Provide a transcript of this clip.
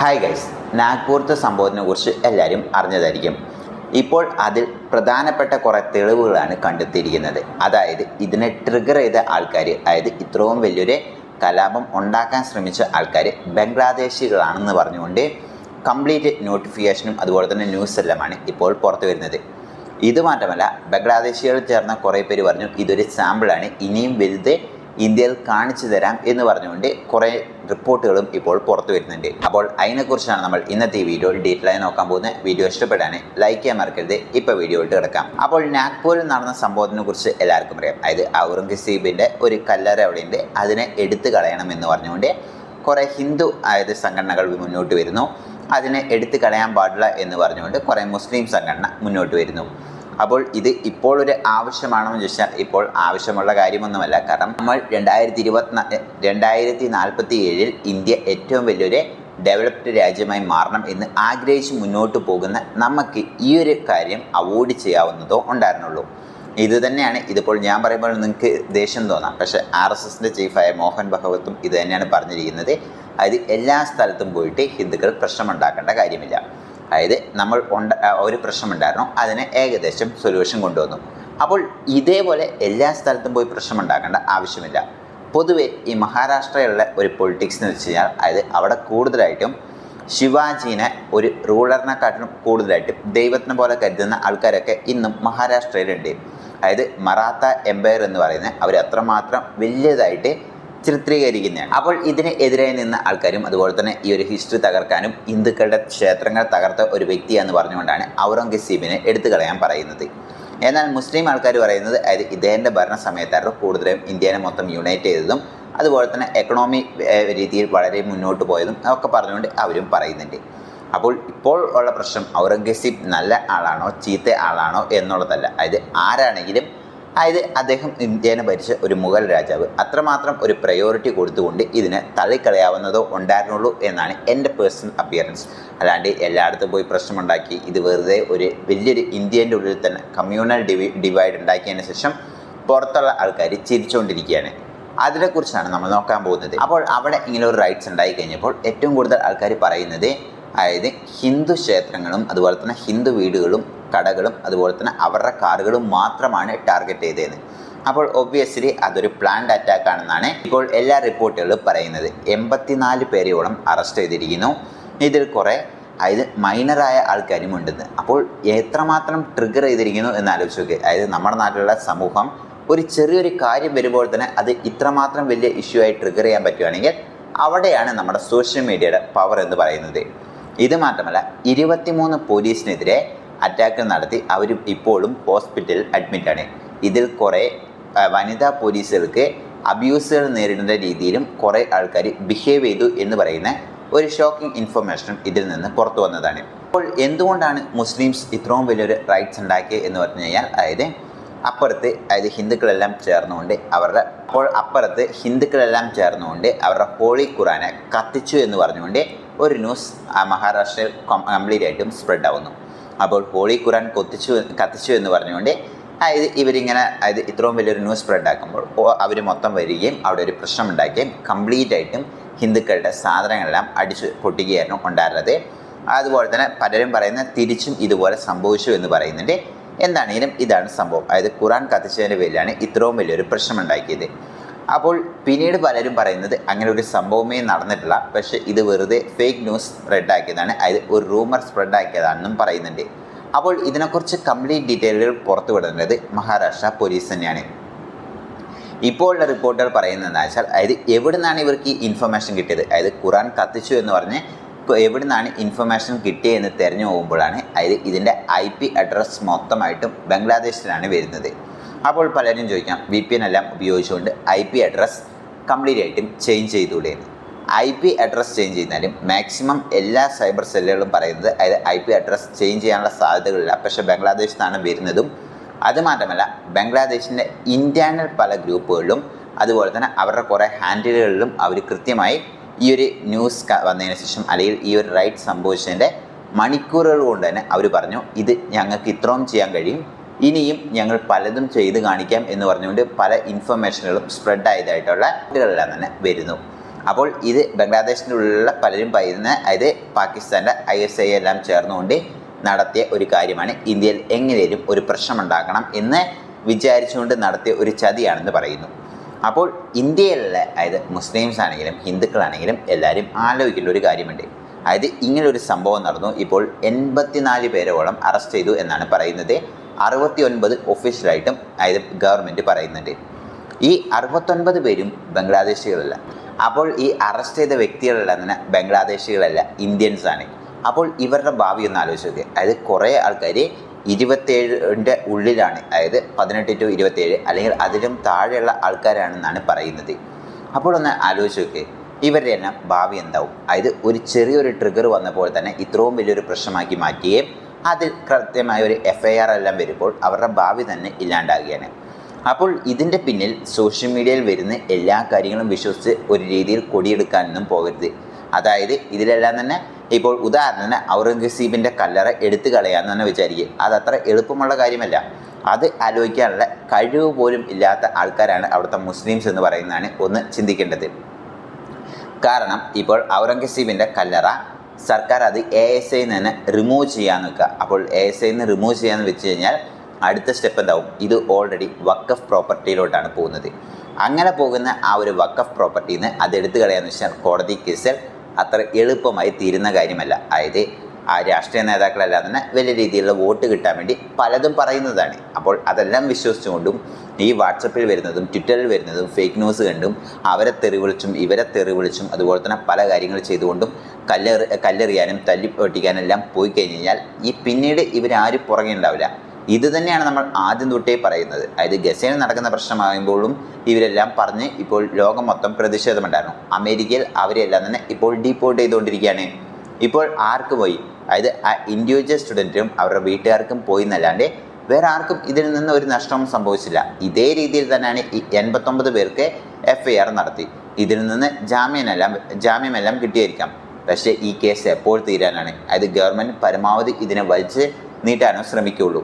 Hi guys നാഗ്പൂർത്തെ സംഭവത്തിനെ കുറിച്ച് എല്ലാവരും അറിഞ്ഞതായിരിക്കും. ഇപ്പോൾ അതിൽ പ്രധാനപ്പെട്ട കുറേ തെളിവുകളാണ് കണ്ടെത്തിയിരിക്കുന്നത്. അതായത് ഇതിനെ ട്രിഗർ ചെയ്ത ആൾക്കാർ അതായത് ഇത്രയും വലിയൊരു കലാപം ഉണ്ടാക്കാൻ ശ്രമിച്ച ആൾക്കാർ ബംഗ്ലാദേശികളാണെന്ന് പറഞ്ഞുകൊണ്ട് കംപ്ലീറ്റ് നോട്ടിഫിക്കേഷനും അതുപോലെ തന്നെ ന്യൂസ് എല്ലാമാണ് ഇപ്പോൾ പുറത്തു വരുന്നത്. ഇത് മാത്രമല്ല ബംഗ്ലാദേശികൾ ചേർന്ന കുറേ പേര് പറഞ്ഞു ഇതൊരു സാമ്പിളാണ് ഇനിയും വലുത് ഇന്ത്യയിൽ കാണിച്ചു തരാം എന്ന് പറഞ്ഞുകൊണ്ട് കുറേ റിപ്പോർട്ടുകളും ഇപ്പോൾ പുറത്തു വരുന്നുണ്ട്. അപ്പോൾ അതിനെക്കുറിച്ചാണ് നമ്മൾ ഇന്നത്തെ ഈ വീഡിയോ ഡീറ്റെയിൽ ആയി നോക്കാൻ പോകുന്നത്. വീഡിയോ ഇഷ്ടപ്പെടാൻ ലൈക്ക് ചെയ്യാൻ മറക്കരുത്. ഇപ്പോൾ വീഡിയോ കിടക്കാം. അപ്പോൾ നാഗ്പൂരിൽ നടന്ന സംഭവത്തിനെ കുറിച്ച് എല്ലാവർക്കും അറിയാം. അതായത് ഔറംഗസീബിന്റെ ഒരു കല്ലറ അവിടെയുണ്ട്. അതിനെ എടുത്തു കളയണം എന്ന് പറഞ്ഞുകൊണ്ട് കുറേ ഹിന്ദു അതായത് സംഘടനകൾ മുന്നോട്ട് വരുന്നു. അതിനെ എടുത്തു കളയാൻ പാടില്ല എന്ന് പറഞ്ഞുകൊണ്ട് കുറേ മുസ്ലിം സംഘടന മുന്നോട്ട് വരുന്നു. അപ്പോൾ ഇത് ഇപ്പോൾ ഒരു ആവശ്യമാണോ എന്ന് ചോദിച്ചാൽ ഇപ്പോൾ ആവശ്യമുള്ള കാര്യമൊന്നുമല്ല. കാരണം നമ്മൾ രണ്ടായിരത്തി ഇരുപത്തിനാ രണ്ടായിരത്തി നാൽപ്പത്തി ഏഴിൽ ഇന്ത്യ ഏറ്റവും വലിയൊരു ഡെവലപ്ഡ് രാജ്യമായി മാറണം എന്ന് ആഗ്രഹിച്ച് മുന്നോട്ട് പോകുന്ന നമുക്ക് ഈ ഒരു കാര്യം അവോയ്ഡ് ചെയ്യാവുന്നതോ ഉണ്ടായിരുന്നുള്ളൂ. ഇത് തന്നെയാണ് ഇതിപ്പോൾ ഞാൻ പറയുമ്പോൾ നിങ്ങൾക്ക് ദേഷ്യം തോന്നാം. പക്ഷേ ആർ എസ് എസിന്റെ ചീഫായ മോഹൻ ഭഗവത്തും ഇത് തന്നെയാണ് പറഞ്ഞിരിക്കുന്നത്. അതായത് എല്ലാ സ്ഥലത്തും പോയിട്ട് ഹിന്ദുക്കൾ പ്രശ്നമുണ്ടാക്കേണ്ട കാര്യമില്ല. അതായത് നമ്മൾ ഉണ്ട ഒരു പ്രശ്നമുണ്ടായിരുന്നു അതിന് ഏകദേശം സൊല്യൂഷൻ കൊണ്ടുവന്നു. അപ്പോൾ ഇതേപോലെ എല്ലാ സ്ഥലത്തും പോയി പ്രശ്നമുണ്ടാക്കേണ്ട ആവശ്യമില്ല. പൊതുവെ ഈ മഹാരാഷ്ട്രയിലുള്ള ഒരു പൊളിറ്റിക്സ് എന്ന് വെച്ച് കഴിഞ്ഞാൽ അതായത് അവിടെ കൂടുതലായിട്ടും ശിവാജീനെ ഒരു റൂളറിനെക്കാട്ടിലും കൂടുതലായിട്ടും ദൈവത്തിനെ പോലെ കരുതുന്ന ആൾക്കാരൊക്കെ ഇന്നും മഹാരാഷ്ട്രയിലുണ്ട്. അതായത് മറാത്ത എംപയർ എന്ന് പറയുന്നത് അവർ അത്രമാത്രം വലിയതായിട്ട് ചിത്രീകരിക്കുന്നതാണ്. അപ്പോൾ ഇതിന് എതിരായി നിന്ന ആൾക്കാരും അതുപോലെ തന്നെ ഈ ഒരു ഹിസ്റ്ററി തകർക്കാനും ഹിന്ദുക്കളുടെ ക്ഷേത്രങ്ങൾ തകർത്ത ഒരു വ്യക്തിയാന്ന് പറഞ്ഞുകൊണ്ടാണ് ഔറംഗസീബിനെ എടുത്തു കളയാൻ പറയുന്നത്. എന്നാൽ മുസ്ലിം ആൾക്കാർ പറയുന്നത് അതായത് ഇദ്ദേഹത്തിന്റെ ഭരണ സമയത്തായിരുന്നു കൂടുതലും ഇന്ത്യനെ മൊത്തം യുണൈറ്റ് ചെയ്തതും അതുപോലെ തന്നെ എക്കണോമി രീതിയിൽ വളരെ മുന്നോട്ട് പോയതും ഒക്കെ പറഞ്ഞുകൊണ്ട് അവരും പറയുന്നുണ്ട്. അപ്പോൾ ഇപ്പോൾ ഉള്ള പ്രശ്നം ഔറംഗസീബ് നല്ല ആളാണോ ചീത്ത ആളാണോ എന്നുള്ളതല്ല. അതായത് ആരാണെങ്കിലും അതായത് അദ്ദേഹം ഇന്ത്യനെ ഭരിച്ച ഒരു മുഗൾ രാജാവ്. അത്രമാത്രം ഒരു പ്രയോറിറ്റി കൊടുത്തുകൊണ്ട് ഇതിനെ തള്ളിക്കളയാവുന്നതോ ഉണ്ടായിരുന്നുള്ളൂ എന്നാണ് എന്റെ പേഴ്സണൽ അപ്പിയറൻസ് അല്ലാണ്ട് എല്ലായിടത്തും പോയി പ്രശ്നമുണ്ടാക്കി ഇത് വെറുതെ ഒരു വലിയൊരു ഇന്ത്യന്റെ ഉള്ളിൽ തന്നെ കമ്മ്യൂണൽ ഡിവി ഡിവൈഡ് ഉണ്ടാക്കിയതിന് ശേഷം പുറത്തുള്ള ആൾക്കാർ ചിരിച്ചുകൊണ്ടിരിക്കുകയാണ്. അതിനെക്കുറിച്ചാണ് നമ്മൾ നോക്കാൻ പോകുന്നത്. അപ്പോൾ അവിടെ ഇങ്ങനെ ഒരു റൈറ്റ്സ് ഉണ്ടായി കഴിഞ്ഞപ്പോൾ ഏറ്റവും കൂടുതൽ ആൾക്കാർ പറയുന്നത് അതായത് ഹിന്ദു ക്ഷേത്രങ്ങളും അതുപോലെ തന്നെ ഹിന്ദു വീടുകളും കടകളും അതുപോലെ തന്നെ അവരുടെ കാറുകളും മാത്രമാണ് ടാർഗറ്റ് ചെയ്തത്. അപ്പോൾ ഒബ്വിയസ്ലി അതൊരു പ്ലാൻഡ് അറ്റാക്ക് ആണെന്നാണ് ഇപ്പോൾ എല്ലാ റിപ്പോർട്ടുകളും പറയുന്നത്. എൺപത്തിനാല് പേരെയോളം അറസ്റ്റ് ചെയ്തിരിക്കുന്നു. ഇതിൽ കുറേ അതായത് മൈനറായ ആൾക്കാരും ഉണ്ടെന്ന് അപ്പോൾ എത്രമാത്രം ട്രിഗർ ചെയ്തിരിക്കുന്നു എന്ന് ആലോചിച്ച് നോക്കുക അതായത് നമ്മുടെ നാട്ടിലുള്ള സമൂഹം ഒരു ചെറിയൊരു കാര്യം വരുമ്പോൾ തന്നെ അത് ഇത്രമാത്രം വലിയ ഇഷ്യൂ ആയി ട്രിഗർ ചെയ്യാൻ പറ്റുകയാണെങ്കിൽ അവിടെയാണ് നമ്മുടെ സോഷ്യൽ മീഡിയയുടെ പവർ എന്ന് പറയുന്നത്. ഇത് മാത്രമല്ല ഇരുപത്തിമൂന്ന് പോലീസിനെതിരെ അറ്റാക്ക് നടത്തി അവർ ഇപ്പോഴും ഹോസ്പിറ്റലിൽ അഡ്മിറ്റാണ് ഇതിൽ കുറേ വനിതാ പോലീസുകൾക്ക് അബ്യൂസുകൾ നേരിടുന്ന രീതിയിലും കുറേ ആൾക്കാർ ബിഹേവ് ചെയ്തു എന്ന് പറയുന്ന ഒരു ഷോക്കിംഗ് ഇൻഫർമേഷനും ഇതിൽ നിന്ന് പുറത്തു വന്നതാണ്. അപ്പോൾ എന്തുകൊണ്ടാണ് മുസ്ലിംസ് ഇത്രയും വലിയൊരു റൈറ്റ്സ് ഉണ്ടാക്കിയത് എന്ന് പറഞ്ഞു കഴിഞ്ഞാൽ അതായത് അപ്പുറത്ത് അതായത് ഹിന്ദുക്കളെല്ലാം ചേർന്നുകൊണ്ട് അവരുടെ അപ്പോൾ അപ്പുറത്ത് ഹിന്ദുക്കളെല്ലാം ചേർന്നുകൊണ്ട് അവരുടെ ഹോളി ഖുറാനെ കത്തിച്ചു എന്ന് പറഞ്ഞുകൊണ്ട് ഒരു ന്യൂസ് മഹാരാഷ്ട്രയിൽ കംപ്ലീറ്റ് ആയിട്ടും സ്പ്രെഡ് ആവുന്നു. അപ്പോൾ ഹോളി ഖുറാൻ കൊത്തിച്ചു കത്തിച്ചു എന്ന് പറഞ്ഞുകൊണ്ട് അതായത് ഇവരിങ്ങനെ അതായത് ഇത്രയും വലിയൊരു ന്യൂസ് സ്പ്രെഡ് ആക്കുമ്പോൾ അവർ മൊത്തം വരികയും അവിടെ ഒരു പ്രശ്നം ഉണ്ടാക്കുകയും കംപ്ലീറ്റ് ആയിട്ടും ഹിന്ദുക്കളുടെ സാധനങ്ങളെല്ലാം അടിച്ചു പൊട്ടിക്കുകയായിരുന്നു ഉണ്ടായിരുന്നത്. അതുപോലെ തന്നെ പലരും പറയുന്ന തിരിച്ചും ഇതുപോലെ സംഭവിച്ചു എന്ന് പറയുന്നുണ്ട്. എന്താണെങ്കിലും ഇതാണ് സംഭവം. അതായത് ഖുറാൻ കത്തിച്ചതിന്റെ പേരിലാണ് ഇത്രയും വലിയൊരു പ്രശ്നം ഉണ്ടാക്കിയത്. അപ്പോൾ പിന്നീട് പലരും പറയുന്നത് അങ്ങനെ ഒരു സംഭവമേ നടന്നിട്ടില്ല. പക്ഷേ ഇത് വെറുതെ ഫേക്ക് ന്യൂസ് സ്പ്രെഡാക്കിയതാണ് അതായത് ഒരു റൂമർ സ്പ്രെഡാക്കിയതാണെന്നും പറയുന്നുണ്ട്. അപ്പോൾ ഇതിനെക്കുറിച്ച് കംപ്ലീറ്റ് ഡീറ്റെയിലുകൾ പുറത്തു വിടുന്നത് മഹാരാഷ്ട്ര പോലീസ് തന്നെയാണ്. ഇപ്പോൾ ഉള്ള റിപ്പോർട്ടുകൾ പറയുന്നത് എന്താ വെച്ചാൽ അതായത് എവിടെ നിന്നാണ് ഇവർക്ക് ഈ ഇൻഫർമേഷൻ കിട്ടിയത്? അതായത് ഖുറാൻ കത്തിച്ചു എന്ന് പറഞ്ഞ് എവിടെ നിന്നാണ് ഇൻഫർമേഷൻ കിട്ടിയതെന്ന് തിരഞ്ഞു പോകുമ്പോഴാണ് അതായത് ഇതിന്റെ ഐ പി അഡ്രസ്സ് മൊത്തമായിട്ടും ബംഗ്ലാദേശിലാണ് വരുന്നത്. അപ്പോൾ പലരും ചോദിക്കാം വി പി എൻ എല്ലാം ഉപയോഗിച്ചുകൊണ്ട് ഐ പി അഡ്രസ്സ് കംപ്ലീറ്റ് ആയിട്ടും ചേഞ്ച് ചെയ്തുകൂടെ ഐ പി അഡ്രസ്സ് ചേഞ്ച് ചെയ്താലും മാക്സിമം എല്ലാ സൈബർ സെല്ലുകളും പറയുന്നത് അതായത് ഐ പി അഡ്രസ്സ് ചേഞ്ച് ചെയ്യാനുള്ള സാധ്യതകളില്ല. പക്ഷേ ബംഗ്ലാദേശിൽ നിന്നാണ് വരുന്നതും അതുമാത്രമല്ല ബംഗ്ലാദേശിന്റെ ഇന്റേർണൽ പല ഗ്രൂപ്പുകളിലും അതുപോലെ തന്നെ അവരുടെ കുറേ ഹാൻഡിലുകളിലും അവർ കൃത്യമായി ഈ ഒരു ന്യൂസ് വന്നതിന് ശേഷം അല്ലെങ്കിൽ ഈ ഒരു റൈറ്റ് സംഭവിച്ചതിന്റെ മണിക്കൂറുകൾ കൊണ്ട് തന്നെ അവർ പറഞ്ഞു ഇത് ഞങ്ങൾക്ക് ഇത്രയും ചെയ്യാൻ കഴിയും ഇനിയും ഞങ്ങൾ പലതും ചെയ്ത് കാണിക്കാം എന്ന് പറഞ്ഞുകൊണ്ട് പല ഇൻഫർമേഷനുകളും സ്പ്രെഡ് ആയതായിട്ടുള്ള ഇതുകളെല്ലാം തന്നെ വരുന്നു. അപ്പോൾ ഇത് ബംഗ്ലാദേശിനുള്ള പലരും പറയുന്ന അതായത് പാകിസ്ഥാന്റെ ഐ എസ് ഐ എല്ലാം ചേർന്നുകൊണ്ട് നടത്തിയ ഒരു കാര്യമാണ്. ഇന്ത്യയിൽ എങ്ങനെയും ഒരു പ്രശ്നമുണ്ടാക്കണം എന്ന് വിചാരിച്ചുകൊണ്ട് നടത്തിയ ഒരു ചതിയാണെന്ന് പറയുന്നു. അപ്പോൾ ഇന്ത്യയിലെ അതായത് മുസ്ലിംസ് ആണെങ്കിലും ഹിന്ദുക്കളാണെങ്കിലും എല്ലാവരും ആലോചിക്കേണ്ട ഒരു കാര്യമുണ്ട്. അതായത് ഇങ്ങനൊരു സംഭവം നടന്നു. ഇപ്പോൾ എൺപത്തിനാല് പേരോളം അറസ്റ്റ് ചെയ്തു എന്നാണ് പറയുന്നത്. അറുപത്തി ഒൻപത് ഒഫീഷ്യലായിട്ടും അതായത് ഗവൺമെന്റ് പറയുന്നുണ്ട്. ഈ അറുപത്തൊൻപത് പേരും ബംഗ്ലാദേശികളല്ല. അപ്പോൾ ഈ അറസ്റ്റ് ചെയ്ത വ്യക്തികളെല്ലാം തന്നെ ബംഗ്ലാദേശികളല്ല ഇന്ത്യൻസ് ആണ്. അപ്പോൾ ഇവരുടെ ഭാവി ഒന്ന് ആലോചിച്ച് നോക്കുക അതായത് കുറേ ആൾക്കാർ ഇരുപത്തേഴിന്റെ ഉള്ളിലാണ്. അതായത് പതിനെട്ട് ടു ഇരുപത്തേഴ് അല്ലെങ്കിൽ അതിലും താഴെയുള്ള ആൾക്കാരാണെന്നാണ് പറയുന്നത്. അപ്പോൾ ഒന്ന് ആലോചിച്ച് നോക്കുക ഇവരുടെ എല്ലാം ഭാവി എന്താവും? അതായത് ഒരു ചെറിയൊരു ട്രിഗർ വന്നപ്പോൾ തന്നെ ഇത്രയും വലിയൊരു പ്രശ്നമാക്കി മാറ്റുകയും അതിൽ കൃത്യമായ ഒരു എഫ് ഐ ആർ എല്ലാം വരുമ്പോൾ അവരുടെ ഭാവി തന്നെ ഇല്ലാണ്ടാകുകയാണ്. അപ്പോൾ ഇതിന്റെ പിന്നിൽ സോഷ്യൽ മീഡിയയിൽ വരുന്ന എല്ലാ കാര്യങ്ങളും വിശ്വസിച്ച് ഒരു രീതിയിൽ കൊടിയെടുക്കാനൊന്നും പോകരുത്. അതായത് ഇതിലെല്ലാം തന്നെ ഇപ്പോൾ ഉദാഹരണത്തിന് ഔറംഗസീബിന്റെ കല്ലറ എടുത്തു കളയാന്ന് തന്നെ വിചാരിക്കുക. അത് അത്ര എളുപ്പമുള്ള കാര്യമല്ല. അത് ആലോചിക്കാനുള്ള കഴിവ് പോലും ഇല്ലാത്ത ആൾക്കാരാണ് അവിടുത്തെ മുസ്ലിംസ് എന്ന് പറയുന്നതാണ് ഒന്ന് ചിന്തിക്കേണ്ടത്. കാരണം ഇപ്പോൾ ഔറംഗസീബിന്റെ കല്ലറ സർക്കാർ അത് എ എസ് ഐ നിന്ന് റിമൂവ് ചെയ്യാൻ നിൽക്കുക. അപ്പോൾ എ എസ് ഐ നിന്ന് റിമൂവ് ചെയ്യാന്ന് വെച്ച് കഴിഞ്ഞാൽ അടുത്ത സ്റ്റെപ്പ് എന്താവും? ഇത് ഓൾറെഡി വക്കഫ് പ്രോപ്പർട്ടിയിലോട്ടാണ് പോകുന്നത്. അങ്ങനെ പോകുന്ന ആ ഒരു വക്കഫ് പ്രോപ്പർട്ടിയിൽ നിന്ന് അത് എടുത്തു കളയാന്ന് വെച്ചാൽ കോടതി കേസിൽ അത്ര എളുപ്പമായി തീരുന്ന കാര്യമല്ല. അതായത് ആ രാഷ്ട്രീയ നേതാക്കളെല്ലാം തന്നെ വലിയ രീതിയിലുള്ള വോട്ട് കിട്ടാൻ വേണ്ടി പലതും പറയുന്നതാണ്. അപ്പോൾ അതെല്ലാം വിശ്വസിച്ചുകൊണ്ടും ഈ വാട്സപ്പിൽ വരുന്നതും ട്വിറ്ററിൽ വരുന്നതും ഫേക്ക് ന്യൂസ് കണ്ടും അവരെ തെറി വിളിച്ചും ഇവരെ തെറി വിളിച്ചും അതുപോലെ തന്നെ പല കാര്യങ്ങൾ ചെയ്തുകൊണ്ടും കല്ലെറി കല്ലെറിയാനും തല്ലി പൊട്ടിക്കാനും എല്ലാം പോയി കഴിഞ്ഞ് കഴിഞ്ഞാൽ ഈ പിന്നീട് ഇവരാരും പുറകെ ഉണ്ടാവില്ല ഇത് തന്നെയാണ് നമ്മൾ ആദ്യം തൊട്ടേ പറയുന്നത്. അതായത് ഗസയിൽ നടക്കുന്ന പ്രശ്നമാകുമ്പോഴും ഇവരെല്ലാം പറഞ്ഞ് ഇപ്പോൾ ലോകം മൊത്തം പ്രതിഷേധമുണ്ടായിരുന്നു. അമേരിക്കയിൽ അവരെല്ലാം തന്നെ ഇപ്പോൾ ഡീപ്പോർട്ട് ചെയ്തുകൊണ്ടിരിക്കുകയാണ്. ഇപ്പോൾ ആർക്ക് പോയി? അതായത് ആ ഇൻഡിവിജ്വൽ സ്റ്റുഡന്റിനും അവരുടെ വീട്ടുകാർക്കും പോയി എന്നല്ലാണ്ട് വേറെ ആർക്കും ഇതിൽ നിന്ന് ഒരു നഷ്ടവും സംഭവിച്ചില്ല. ഇതേ രീതിയിൽ തന്നെയാണ് ഈ എൺപത്തൊമ്പത് പേർക്ക് എഫ് ഐ ആർ നടത്തി. ഇതിൽ നിന്ന് ജാമ്യനെല്ലാം ജാമ്യമെല്ലാം കിട്ടിയായിരിക്കാം. പക്ഷേ ഈ കേസ് എപ്പോൾ തീരാനാണ്? അതായത് ഗവൺമെന്റ് പരമാവധി ഇതിനെ വലിച്ച് നീട്ടാനോ ശ്രമിക്കുകയുള്ളൂ.